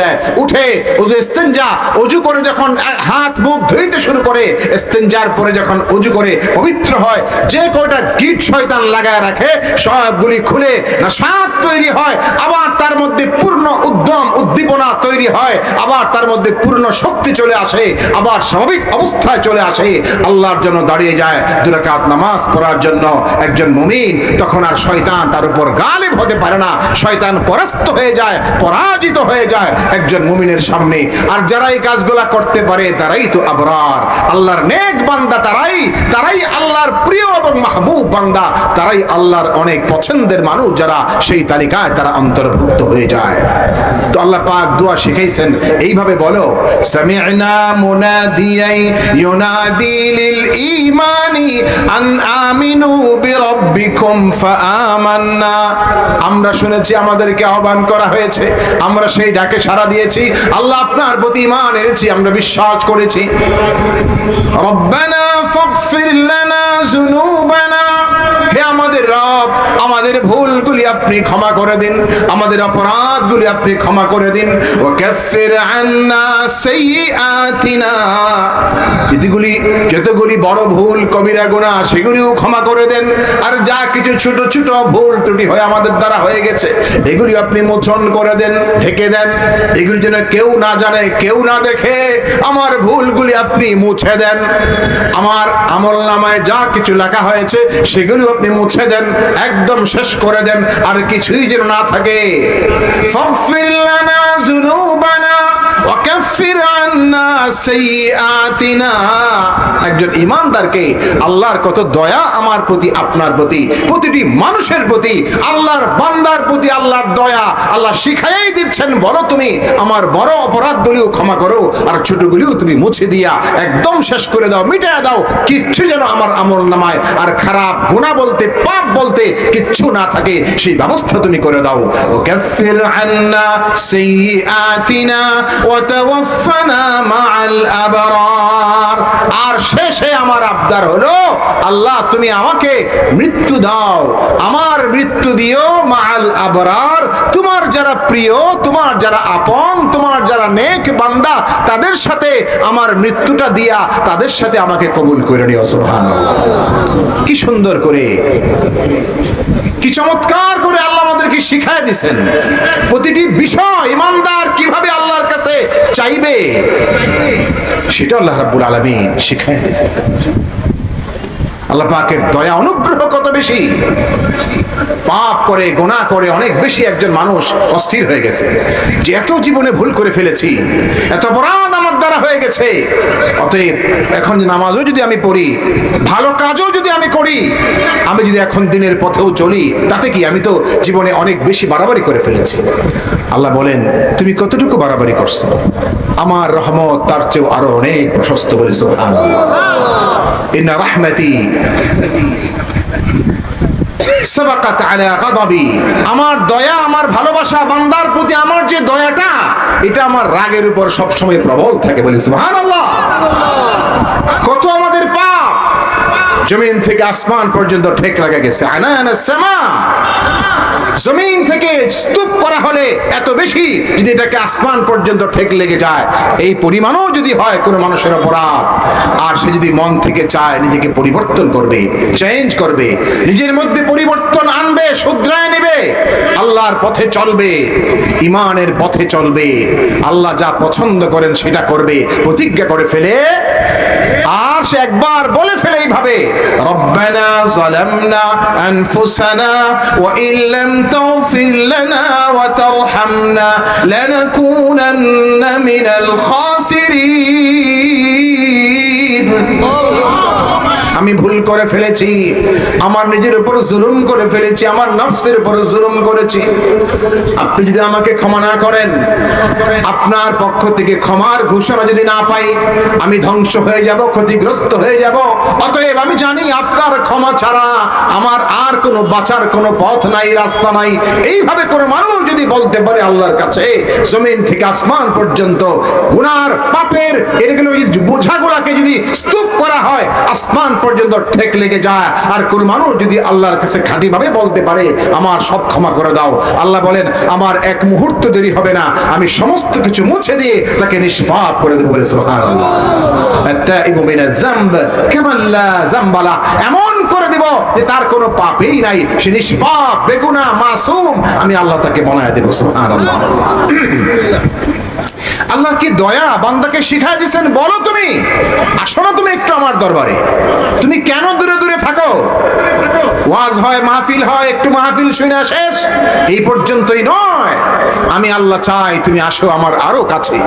দেয়। উঠে উজু ইস্তেঞ্জা, অজু করে যখন হাত মুখ ধুইতে শুরু করে, ইস্তেঞ্জার পরে যখন অজু করে পবিত্র হয়, যে কয়টা গিট শয়তান লাগায় রাখে, সবগুলি খুলে না স্বাদ তৈরি হয়, আবার তার মধ্যে পূর্ণ উদ্যম, উদ্দীপনা তৈরি হয়, আবার তার মধ্যে পূর্ণ শক্তি চলে আসে, আবার স্বাভাবিক অবস্থায় চলে আসে। আল্লাহর জন্য দাঁড়িয়ে যায় দুরাকাত নামাজ পড়ার জন্য একজন মুমিন, তখন আর শয়তান তার উপর গালিব হতে পারে না। শয়তান পরাস্ত হয়ে যায়, পরাজিত হয়ে যায়। একজন মুমিনের সামনে। আর যারা এই কাজগুলা করতে পারে, তারাই তো আবরার। আল্লাহর নেক বান্দা তারাই তারাই আল্লাহর প্রিয় এবং মাহবুব বান্দা, তারাই আল্লাহর অনেক পছন্দের মানুষ যারা সেই তালিকায় তারা অন্তর্ভুক্ত হয়ে যায়। তো আল্লাহ পাক দোয়া শিখাইছেন, এইভাবে বলো, সামি'না মুনাদিয়াই ইউনাদি লিল ঈমানি আন আমিনু বিরাব্বিকুম ফাআমান্না। আমরা শুনেছি আমাদেরকে আহ্বান করা হয়েছে, আমরা সেই ডাকে সাড়া দিয়েছি। আল্লাহ আপনার প্রতি ইমান এনেছি আমরা বিশ্বাস করেছি। রব্বানা ফাগফির লানা যুনুবানা। আমাদের রব, আমাদের ভুলগুলি আপনি ক্ষমা করে দিন, আমাদের অপরাধগুলি আপনি ক্ষমা করে দিন। ও কাফির আন্না সাইয়্যাতিনা। যেগুলি যতগুলি বড় ভুল, কবিরা গুনাহ, সেগুলিও ক্ষমা করে দেন। আর যা কিছু ছোট ছোট ভুল ত্রুটি হয়ে আমাদের দ্বারা হয়ে গেছে, এগুলি আপনি মোচন করে দেন, ঢেকে দেন। এগুলি যেন কেউ না জানে, কেউ না দেখে, আমার ভুলগুলি আপনি মুছে দেন। আমার আমল নামায় যা কিছু লেখা হয়েছে সেগুলি আপনি মুছে দেন, একদম শেষ করে দেন, আর কিছুই যেন না থাকে। একজন ইমানদারকে আল্লাহর কত দয়া আমার প্রতি, আপনার প্রতি, প্রতিটি মানুষের প্রতি, আল্লাহর বান্দার প্রতি আল্লাহর দয়া আল্লাহ শিখাই দিচ্ছেন বড় তুমি আমার বড় অপরাধগুলিও ক্ষমা করো, আর ছোটগুলিও তুমি মুছে দিয়া, একদম শেষ করে দাও মিটায় দাও, কিচ্ছু যেন আমার আমল নামায়, আর খারাপ গুণা বলতে পাপ বলতে কিচ্ছু না থাকে, সেই ব্যবস্থা তুমি করে দাও। আর শেষে আমার আবদার হলো, আল্লাহ তুমি আমাকে মৃত্যু দাও। আমার মৃত্যু দিও মাআল আবরার। তোমার যারা প্রিয়, তোমার যারা আপন, তোমার যারা নেক বান্দা, তাদের সাথে আমার মৃত্যুটা দিয়া তাদের সাথে আমাকে কবুল করে নিও, সুবহানাল্লাহ। কি সুন্দর করে কি চমৎকার করে আল্লাহ আমাদেরকে শিখায় দিছেন প্রতিটি বিষয় ইমানদার কীভাবে আল্লাহর কাছে চাইবে, সেটা আল্লাহ রাব্বুল আলামিন শিখায় দিছেন আল্লাহ দয়া অনুগ্রহ কত বেশি। পাপ করে গোনা করে অনেক বেশি একজন মানুষ অস্থির হয়ে গেছে। যে এত জীবনে ভুল করে ফেলেছি, এত অপরাধ আমার দ্বারা গেছে অতএব এখন যে নামাজও যদি আমি পড়ি, ভালো কাজও যদি আমি করি, আমি যদি এখন দিনের পথেও চলি, তাতে কি আমি তো জীবনে অনেক বেশি বাড়াবাড়ি করে ফেলেছি? আল্লাহ বলেন, তুমি কতটুকু বাড়াবাড়ি করছ? আমার রহমত তার চেয়েও আরও অনেক প্রশস্ত বলেছ ইন্না রাহমাতি সাবাকাত আলা গাদাবি। আমার দয়া, আমার ভালোবাসা বান্দার প্রতি আমার যে দয়াটা, এটা আমার রাগের উপর সবসময় প্রবল থাকে বলি সুবহানাল্লাহ। কত আমাদের পাপ। জমিন থেকে আসমান পর্যন্ত ঠেক লাগা গেছে। আনানা সামা। জমিন থেকে স্তূপ করা হলে এত বেশি যদি এটাকে আসমান পর্যন্ত ঠেক লেগে যায়, এই পরিমাণও যদি হয় কোনো মানুষের অপরাধ। আর সে যদি মন থেকে চায়, নিজেকে পরিবর্তন করবে চেঞ্জ করবে, নিজের মধ্যে পরিবর্তন আনবে, শুধরায় নেবে, আল্লাহর পথে চলবে, ইমানের পথে চলবে, আল্লাহ যা পছন্দ করেন সেটা করবে, প্রতিজ্ঞা করে ফেলে আর সে একবার বলে ফেলে এইভাবে, রব্বানা জালামনা আনফুসানা ওয়া ইল্লাম তাগফির লানা ওয়া তারহামনা লানাকুনান্না মিনাল খাসিরিন। আমি ভুল করে ফেলেছি। আমার নিজের উপর জুলুম করে ফেলেছি, আমার নফসের উপর জুলুম করেছি। আপনি যদি আমাকে ক্ষমা না করেন, আপনার পক্ষ থেকে ক্ষমার ঘোষণা যদি না পাই, আমি ধ্বংস হয়ে যাব, ক্ষতিগ্রস্ত হয়ে যাব। অতএব আমি জানি আপনার ক্ষমা ছাড়া আমার আর কোনো বাঁচার কোনো পথ নাই, রাস্তা নাই। এইভাবে কোনো মানুষ যদি বলতে পারে আল্লাহর কাছে, জমিন থেকে আসমান পর্যন্ত গুনার পাপের এগুলো বোঝাগুলাকে যদি স্তূপ করা হয়, আসমান পর্যন্ত পর্যন্ত ঠেক লেগে যায়। আর কোন মানুষ যদি আল্লাহর কাছে খাঁটিভাবে বলতে পারে, আমার সব ক্ষমা করে দাও। আল্লাহ বলেন, আমার এক মুহূর্ত দেরি হবে না। আমি সমস্ত কিছু মুছে দিয়ে তাকে নিষ্পাপ করে দেবো বলে এমন করে দেব যে তার কোনো পাপই নাই। সে নিষ্পাপ, বেগুনা, মাসুম। আমি আল্লাহ তাকে বানায় দেব সুবহানাল্লাহ। আল্লাহ কি দয়া বান্দাকে শিখাই দিয়েছেন বলো তুমি। আসো না তুমি একটু আমার দরবারে। তুমি কেন দূরে দূরে থাকো? ওয়াজ হয়, মাহফিল হয়, একটু মাহফিল শুনে শেষ। এই পর্যন্তই নয়। আমি আল্লাহ চাই তুমি আসো আমার আরও কাছে।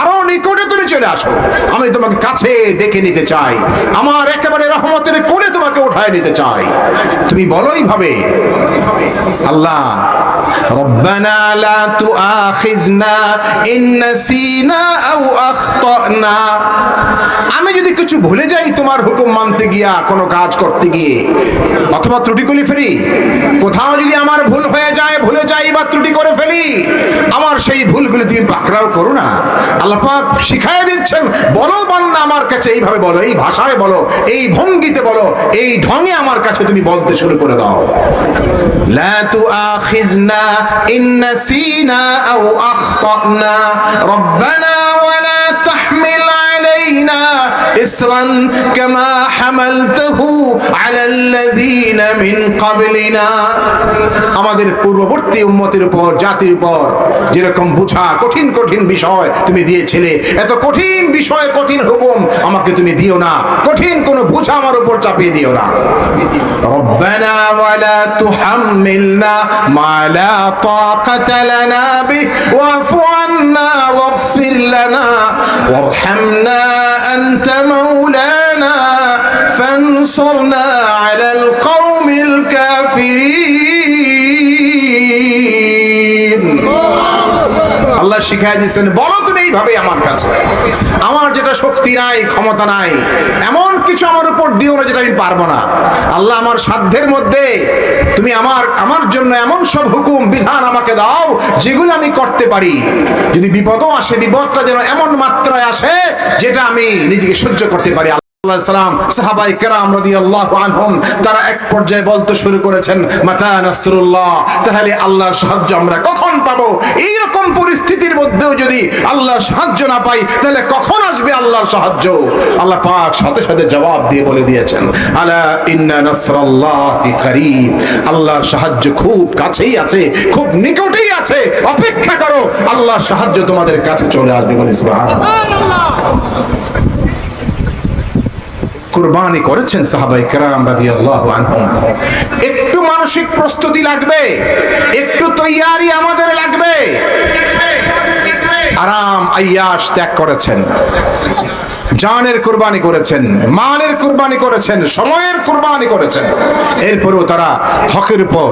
আরও নিকটে তুমি চলে আসো। আমি তোমাকে কাছে ডেকে নিতে চাই। আমার একেবারে রহমতের কোলে তোমাকে উঠায় নিতে চাই। তুমি বলোই ভাবে আল্লাহ ربنا لا تؤاخذنا إن نسينا أو أخطأنا আমি যদি কিছু ভুলে যাই তোমার হুকুম মানতে গিয়া কোনো কাজ করতে গিয়ে অথবা ত্রুটি করে ফেলি কোথাও যদি আমার ভুল হয়ে যায় ভুলে যাই বা ত্রুটি করে ফেলি আমার সেই ভুলগুলি তুমি পাকড়াও করো না আল্লাহ পাক শিখাই দিচ্ছেন বলো বান্না আমার কাছে এইভাবে বলো এই ভাষায় বলো এই ভঙ্গিতে বলো এই ঢঙে আমার কাছে তুমি বলতে শুরু করে দাও লা إن نسينا أو أخطأنا. ربنا ولا تحمل علينا إسرا كما حملته على الذين من قبلنا আমাদের পূর্ববর্তী উম্মতের উপর জাতির উপর যেরকম বুঝা কঠিন কঠিন বিষয় তুমি দিয়েছিলে এত কঠিন বিষয় কঠিন হুকুম আমাকে তুমি দিও না কঠিন কোন বুঝা আমার উপর চাপিয়ে দিও না ربنا ولا تحملنا ما لا طاقة لنا به واعف عنا واغفر لنا وارحمنا أنت مولانا فانصرنا على القوم الكافرين. الله شكاية سنة بولك. এইভাবে আমার কাছে আমার যেটা শক্তি নাই, ক্ষমতা নাই, এমন কিছু আমার উপর দিও না যেটা আমি পারব না। আল্লাহ আমার সাধ্যের মধ্যে, তুমি আমার আমার জন্য এমন সব হুকুম, বিধান আমাকে দাও, যেগুলো আমি করতে পারি। যদি বিপদও আসে, বিপদটা যেন এমন মাত্রায় আসে, যেটা আমি নিজেকে সহ্য করতে পারি। এক পর্যায়ে বলতে শুরু করেছেন তাহলে আল্লাহর সাহায্য আমরা কখন পাবো? এই রকম পরিস্থিতির মধ্যেও যদি আল্লাহর সাহায্য না পাই, তাহলে কখন আসবে আল্লাহর সাহায্য? আল্লাহ সাথে সাথে জবাব দিয়ে বলে দিয়েছেন, আলা ইন্না নাসরাল্লাহি করিব আল্লাহর সাহায্য খুব কাছেই আছে, খুব নিকটেই আছে, অপেক্ষা করো, আল্লাহর সাহায্য তোমাদের কাছে চলে আসবে বলে কুরবানি করেছেন সাহাবাই কেরাম রাজি আল্লাহ একটু মানসিক প্রস্তুতি লাগবে, একটু তৈয়ারি আমাদের লাগবে। আরাম আয়াস ত্যাগ করেছেন। জানের কুরবানি করেছেন, মালের কুরবানি করেছেন, সময়ের কুরবানি করেছেন। এরপরেও তারা হকের উপর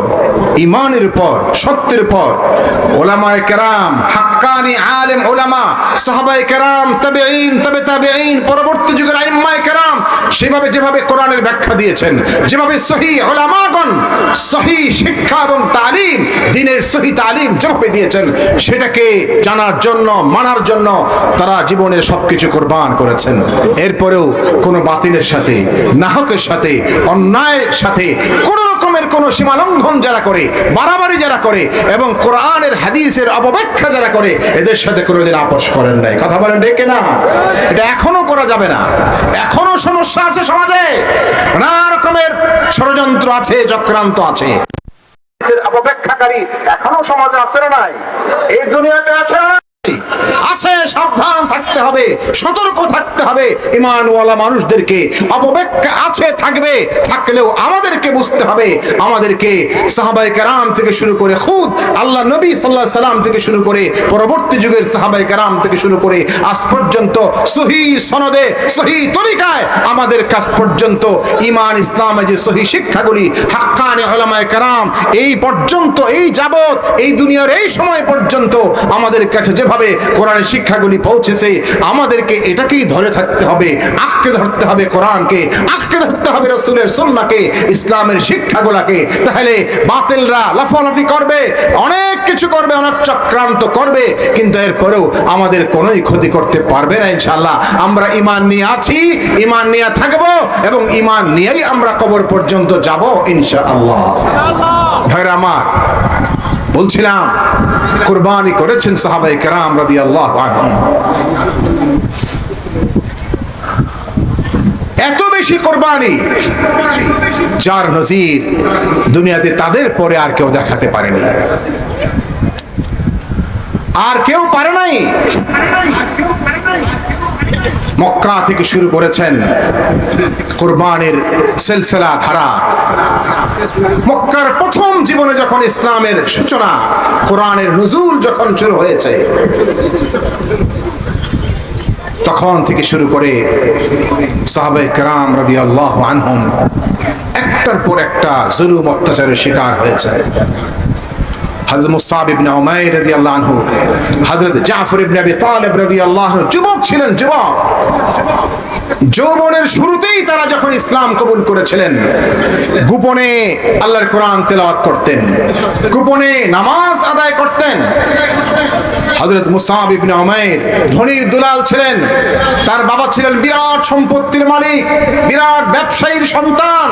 ইমানের উপর, সত্যের উপর, ওলামায়ে কেরাম, হাক্কানি আলেম ওলামা, সাহাবায়ে কেরাম, তাবেঈন, তবে তাবেঈন, পরবর্তী যুগের আইম্মায়ে কেরাম সেভাবে যেভাবে কোরআনের ব্যাখ্যা দিয়েছেন, যেভাবে সহি ওলামাগণ সহি শিক্ষা এবং তালিম, দিনের সহি তালিম যেভাবে দিয়েছেন, সেটাকে জানার জন্য, মানার জন্য তারা জীবনের সবকিছু কোরবান করেছেন। এরপরেও কোনো বাতিলের সাথে, নাহকের সাথে, অন্যায়ের সাথে, কোন রকমের কোন সীমালঙ্ঘন যারা করে, বাড়াবাড়ি যারা করে, এবং কোরআনের হাদিসের অপব্যাখ্যা যারা করে, এদের সাথে কোনোদিন আপোষ করেন নাই। কথা বলেন ডেকে না এটা এখনও করা যাবে না। এখনও সমস্যা আছে সমাজে। নানা রকমের ষড়যন্ত্র আছে, চক্রান্ত আছে। অপব্যাখ্যাকারী এখনও সমাজে আছে নাই। এই দুনিয়াতে আছে? সাবধান থাকতে হবে, সতর্ক থাকতে হবে। ইমানওয়ালা মানুষদেরকে অপব্যাখ্যা আছে, থাকবে, থাকলেও আমাদেরকে বুঝতে হবে। আমাদেরকে সাহাবাই কারাম থেকে শুরু করে খুদ, আল্লাহ নবী সাল্লাহ সাল্লাম থেকে শুরু করে পরবর্তী যুগের সাহাবাই কারাম থেকে শুরু করে আজ পর্যন্ত সহি সনদে, সহি তরিকায় আমাদের কাছ পর্যন্ত ইমান ইসলামে যে সহি শিক্ষাগুলি ওলামায়ে কারাম, এই পর্যন্ত, এই যাবত এই দুনিয়ার এই সময় পর্যন্ত আমাদের কাছে যেভাবে কোরআনের শিক্ষাগুলি পৌঁছেছে, আমাদেরকে এটাকেই ধরে থাকতে হবে, আঁকড়ে ধরতে হবে কোরআনকে, আঁকড়ে ধরতে হবে রসুলের সুন্নাকে, ইসলামের শিক্ষাগুলাকে। তাহলে বাতিলরা লাফালাফি করবে, অনেক কিছু করবে, অনেক চক্রান্ত করবে, কিন্তু এরপরেও আমাদের কোনোই ক্ষতি করতে পারবে না ইনশাল্লাহ আমরা ইমান নিয়ে আছি ইমান নিয়ে থাকব, এবং ইমান নিয়েই আমরা কবর পর্যন্ত যাব ইনশাআল্লাহ। ভাইরা আমার বলছিলাম, কুরবানি করেছেন সাহাবাই কেরাম রাদি আল্লাহ এত বেশি কোরবানি, যার নজির দুনিয়াতে তাদের পরে আর কেউ দেখাতে পারেনি। আর কেউ পারে নাই। মক্কা থেকে শুরু করেছেন কোরবানের সিলসিলা ধারা। মক্কার প্রথম জীবনে যখন ইসলামের সূচনা, কোরআনের নজুল যখন শুরু হয়েছে, তখন থেকে শুরু করে সাহাবে কারাম একটার পর একটা জুলুম, অত্যাচারের শিকার হয়েছে। হযরত মুসাব ইবনে উমাইর রাদিয়াল্লাহু আনহু হযরত জাফর ইবনে আবি তালিব রাদিয়াল্লাহু আনহু যুবক ছিলেন যুবক যৌবনের শুরুতেই তারা যখন ইসলাম কবুল করেছিলেন, গোপনে আল্লাহর কোরআন তেলাওয়াত করতেন, গোপনে নামাজ আদায় করতেন। হযরত মুসাব ইবনে উমাইর ধনির দুলাল ছিলেন, তার বাবা ছিলেন বিরাট সম্পত্তির মালিক, বিরাট ব্যবসায়ীর সন্তান।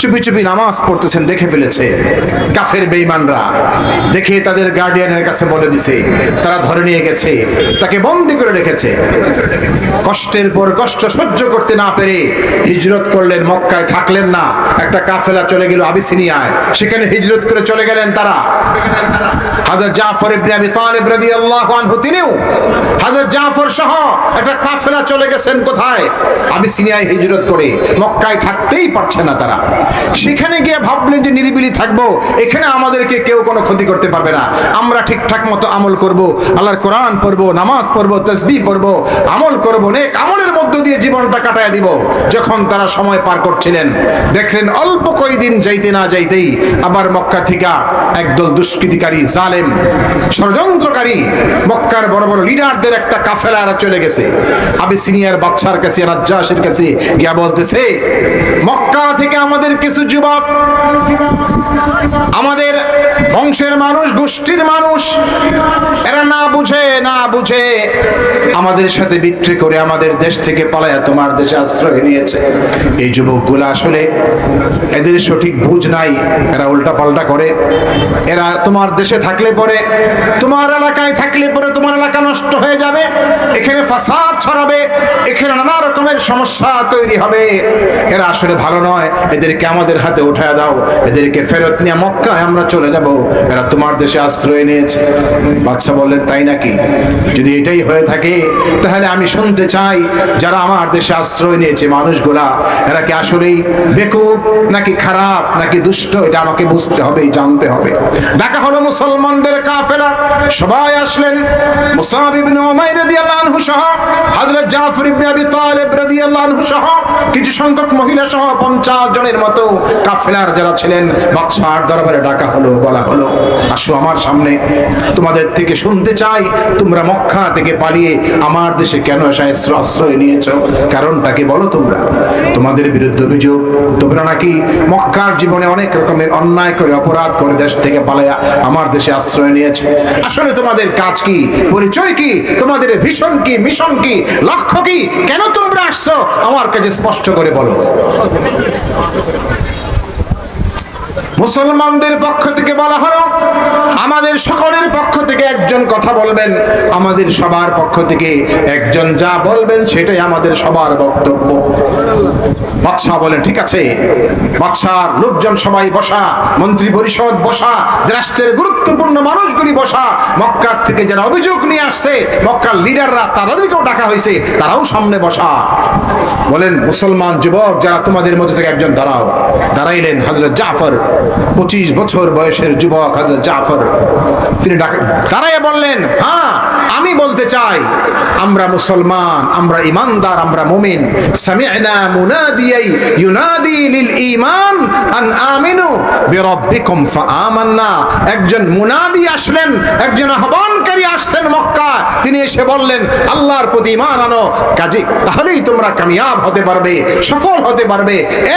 চুপি চুপি নামাজ পড়তেছেন, দেখে ফেলেছে কাফের বেঈমানরা। দেখে তাদের গার্ডিয়ানের কাছে বলে দিছে, তারা ধরে নিয়ে গেছে, তাকে বন্দি করে রেখেছে। কষ্টের পর কষ্ট সহ্য করতে না পেরে হিজরত করলেন, মক্কায় থাকলেন না। একটা কাফেলা চলে গেল আবিসিনিয়ায়। সেখানে হিজরত করে চলে গেলেন তারা। হাজার জাফর আবি তালিব রাদিয়াল্লাহু আনহু, তিনিও হাজার জাফর সহ একটা কাফেলা চলে গেছেন কোথায়? আবিসিনিয়ায় হিজরত করে। মক্কায় থাকতেই পারছে না তারা। সেখানে গিয়ে ভাবলেন যে নিরিবিলি থাকব। এখানে আমাদেরকে কেউ কোনো ক্ষতি করতে পারবে না। আমরা ঠিকঠাক মতো আমল করব। আল্লাহর কোরআন পড়ব, নামাজ পড়ব তসবি পড়ব, আমল করব, নেক আমলের মধ্য দিয়ে জীবনটা কাটায় দিব, যখন তারা সময় পার করছিলেন। দেখলেন অল্প কয়দিন যাইতে না যাইতেই আবার মক্কা থেকে একদল দুষ্কৃতিকারী, জালেম, ষড়যন্ত্রকারী, মক্কার বড় বড় লিডারদের একটা কাফেলা এরা চলে গেছে। আবি সিনিয়র বাচ্চার কাছে, রাজ্জাসের কাছে গিয়া বলতেছে, মক্কা থেকে আমাদের কিছু যুবক বংশের মানুষ, গোষ্ঠীর মানুষ, এরা না বুঝে না বুঝে। আমাদের সাথে বিক্রি করে আমাদের দেশ থেকে পালায়া তোমার দেশে আশ্রয় নিয়েছে। এই যুবকগুলো আসলে এদের সঠিক বুঝ নাই। এরা উল্টা পাল্টা করে। এরা তোমার দেশে থাকলে পরে, তোমার এলাকায় থাকলে পরে তোমার এলাকা নষ্ট হয়ে যাবে। এখানে ফাসাদ ছড়াবে, এখানে নানা রকমের সমস্যা তৈরি হবে। এরা আসলে ভালো নয়। এদেরকে আমাদের হাতে উঠায় দাও। এদেরকে ফেরত নিয়ে মক্কায় আমরা চলে যাব। এরা তোমার দেশে আশ্রয় নিয়েছে। বাচ্চা বললেন, তাই নাকি? যদি এটাই হয়ে থাকে, তাহলে আমি শুনতে চাই যারা আমার দেশে আশ্রয় নিয়েছে। মানুষগুলা, এরা কি আসলেই বেকুব নাকি খারাপ নাকি দুষ্ট? এটা আমাকে বুঝতে হবে, জানতে হবে। ডাকা হলো মুসলমানদের কাফেলা সবাই আসলেন। কিছু সংখ্যক মহিলা সহ 50 জনের মতো কাফেলার যারা ছিলেন, বাদশার দরবারে ডাকা হলো, বলা হলো। আসো আমার সামনে। তোমাদের থেকে শুনতে চাই, তোমরা মক্কা থেকে পালিয়ে আমার দেশে কেন এসে আশ্রয় নিয়েছ? কারণটা কি বলো তোমরা? তোমাদের বিরুদ্ধে অভিযোগ, তোমরা নাকি মক্কার জীবনে অনেক রকমের অন্যায় করে, অপরাধ করে দেশ থেকে পালাইয়া আমার দেশে আশ্রয় নিয়েছো? আসলে তোমাদের কাজ কি? পরিচয় কি? তোমাদের ভীষণ কি? মিশন কি? লক্ষ্য কি? কেন তোমরা আসছো? আমার কাছে স্পষ্ট করে বলো। মুসলমানদের পক্ষ থেকে বলা হলো আমাদের সকলের পক্ষ থেকে একজন কথা বলবেন, আমাদের সবার পক্ষ থেকে একজন যা বলবেন সেটাই আমাদের সবার বক্তব্য। বাদশাহ বলেন, ঠিক আছে, বাদশার লোকজন সবাই বসা, মন্ত্রী পরিষদ বসা, রাষ্ট্রের গুরুত্বপূর্ণ মানুষগুলি বসা, মক্কার থেকে যারা অভিযোগ নিয়ে আসছে, মক্কার লিডাররা তাদেরকেও ডাকা হয়েছে, তারাও সামনে বসা। বলেন, মুসলমান যুবক যারা তোমাদের মধ্যে থেকে একজন দাঁড়াও। দাঁড়াইলেন হজরত জাফর, পঁচিশ বছর বয়সের যুবক হজরত জাফর। তিনি দাঁড়াইয়া বললেন হ্যাঁ আমি বলতে চাই, আমরা মুসলমান, আমরা ইমানদার, আমরা মুমিন। সামি'না মুনাদিয়াই ঈমান একজন মুনাদি আসলেন, একজন আহ্বানকারী আসছেন মক্কা তিনি এসে বললেন, আল্লাহর প্রতি ইমান আনো, কাজে, তাহলেই তোমরা কামিয়াব হতে পারবে, সফল হতে পারবে,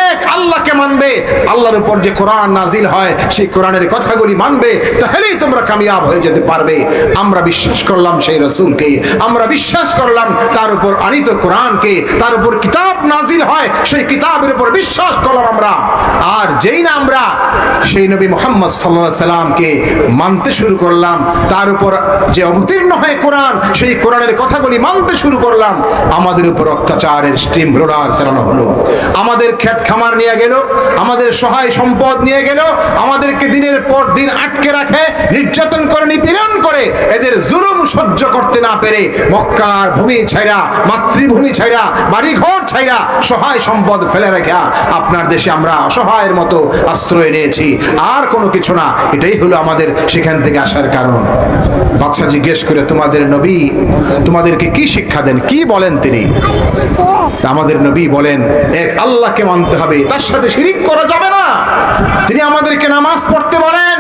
এক আল্লাহকে মানবে। আল্লাহর উপর যে কোরআন নাজিল হয়, সেই কোরআনের কথাগুলি মানবে, তাহলেই তোমরা কামিয়াব হয়ে যেতে পারবে। আমরা বিশ্বাস করলাম সেই রসুলকে, আমরা বিশ্বাস করলাম তার উপর আনিত কোরআনকে, তার উপর কিতাব নাজিল হয়, সেই কিতাবের উপর বিশ্বাস করলাম আমরা। আর যেই না আমরা, সেই নবী মোহাম্মদ সাল্লাহ সাল্লামকে মানতে শুরু করলাম, তার উপর যে অবতীর্ণ হয় কোরআন, সেই কোরআনের কথাগুলি মানতে শুরু করলাম, আমাদের উপর অত্যাচারের স্টিম রোডার চালানো হলো। আমাদের ক্ষেত খামার নিয়ে গেল, আমাদের সহায় সম্পদ নিয়ে গেল, আমাদেরকে দিনের পর দিন আটকে রাখে, নির্যাতন করে নিপীড়ন করে এদের জুলুম সহ্য করতে না পেরে মক্কার ভূমি ছাইরা, মাতৃভূমি ছাইরা, বাড়িঘর ছাইরা সহায় সম্পদ ফেলে রেখা আপনার দেশে আমরা অসহায়ের মতো আশ্রয় নিয়েছি। আর কোনো কিছু না, এটাই হলো আমাদের সেখান থেকে আসার কারণ। বাদশা জিজ্ঞেস করে, তোমাদের নবী তোমাদেরকে কি শিক্ষা দেন? কি বলেন তিনি? আমাদের নবী বলেন, এক আল্লাহকে মানতে হবে, তার সাথে শিরিক করা যাবে না। তিনি আমাদেরকে নামাজ পড়তে বলেন।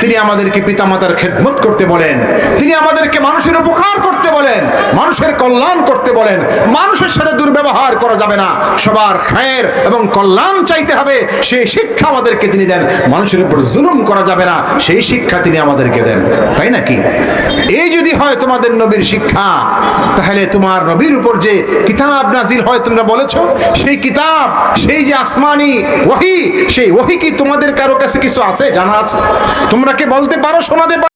তিনি আমাদেরকে পিতামাতার খেদমত করতে বলেন। তিনি আমাদেরকে মানুষের উপকার করতে বলেন, মানুষের কল্যাণ করতে বলেন। মানুষের সাথে দুর্ব্যবহার করা যাবে না। সবার খায়ের এবং কল্যাণ চাইতে হবে। সেই শিক্ষা আমাদেরকে তিনি দেন। মানুষের উপর জুলুম করা যাবে না। সেই শিক্ষা তিনি আমাদেরকে দেন। তাই নাকি? এই যদি হয় তোমাদের নবীর শিক্ষা। তাহলে তোমার নবীর উপর যে কিতাব নাজিল হয় তোমরা বলেছ, সেই কিতাব, সেই যে আসমানি ওহি, সেই ওহি কি তোমাদের কারও কাছে কিছু আছে, জানা আছে? তোমরা কি বলতে পারো, শোনাতে পারো?